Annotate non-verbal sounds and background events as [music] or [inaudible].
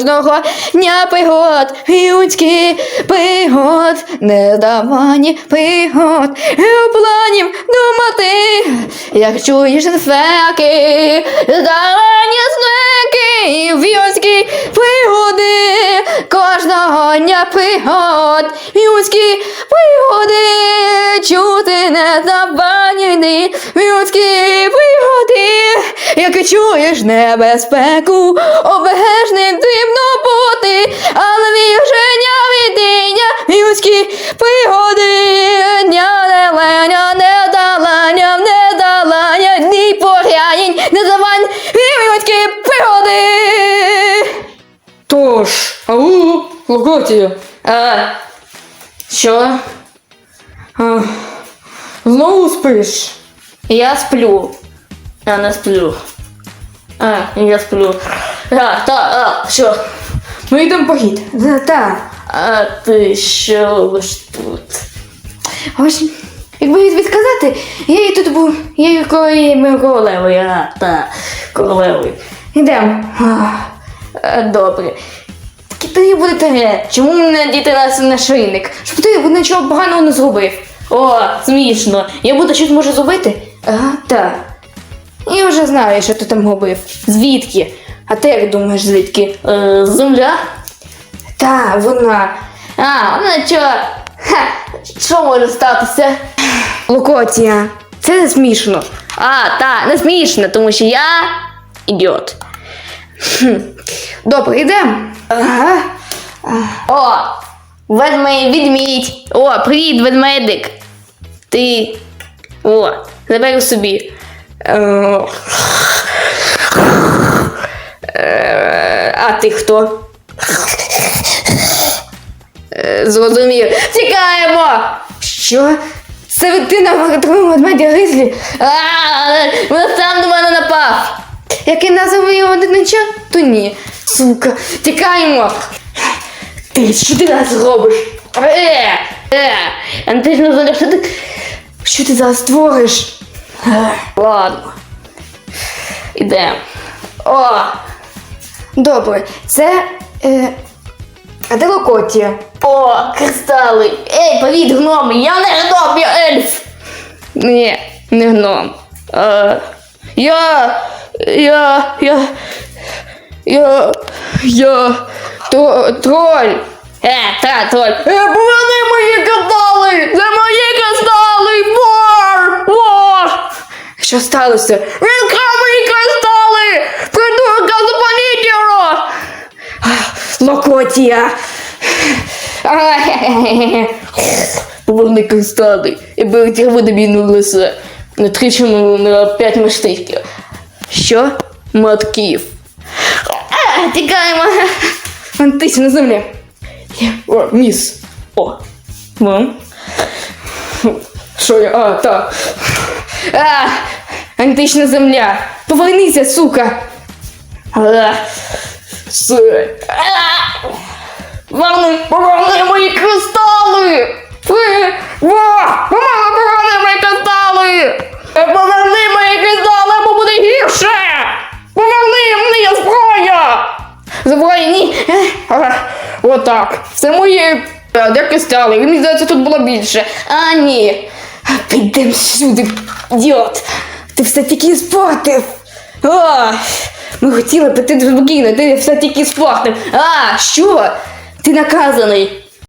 кожного дня пригод, людські пригод, нездавані пригод, у планів думати, як чуєш феки, здарені знаки, в'юнські пригоди, кожного дня пригод, людські пригоди, чути нездавані людські пригоди, як чуєш небезпеку, обережним дивно бути, але віження відіння, людські пригоди, дня не леня, не далання, не далання, ні порянень, не завань, і людські пригоди. Тож, ау, Локотія, А, що? а, знову спиш? Я сплю. Я не сплю. А, я сплю. А, та, а, що? Ми йдемо похід. Та. А ти що робиш тут? Ось, Якби від- відказати, я і тут був, я і коли ми а, та, королевою. йдемо. А, Добре. Тоді буде таке. Чому мене діти нас на шийник? Щоб ти нічого поганого не зробив. О, смішно. Я буду щось можу зробити? А, так. Я вже знаю, що ти там робив. Звідки? А ти як думаєш, звідки? Е, земля? Та, вона. А, вона що? Ха, що може статися? Локотія, це не смішно. А, та, не смішно, тому що я ідіот. Добре, йдемо. Ага. О, ведмедь, відмідь. О, привіт, ведмедик. Ти. О, заберу собі. А ти хто? Е, Зрозумів. Тікаємо! Що? Це ти на твоєму ведмеді гризлі, А, сам до мене напав. який називає його дитинча? То ні. Сука, тікаємо. Ти що ти нас робиш? Е, е, ти. Що ти зараз твориш? Ладно. Ідемо. О, Добре, це. Е, а де Локотія? о, кристали. Ей, привіт, гноми, я не гном, я ельф. Ні, не гном. Е, я. Я. Я. Я. Я. То, троль. Е, та, троль. Е, поверни мої кристали! Це мої кристали! Що сталося? Він крав мої кристали! Придурка, зупиніть його! Локотія! [laughs] Поверни кристали і перетягли тобі на лице. На на п'ять мистиків. Що? Матків. Тікаємо. Антична земля. О, міс. О. Вам. Що я? А, так. А, Антична земля. Повернися, сука! а, все. Поверни, мої кристали! Поверни мої кристали! Поверни мої кристали, або буде гірше! Поверни мені зброя! Зброя, ні! Отак. Це мої а, де кристали. Мені здається, тут було більше. А, ні. Підемо сюди, ідіот! Ти все тільки спортив! А, ми хотіли піти спокійно, ти все тільки спортив. А, що? Ти наказаний.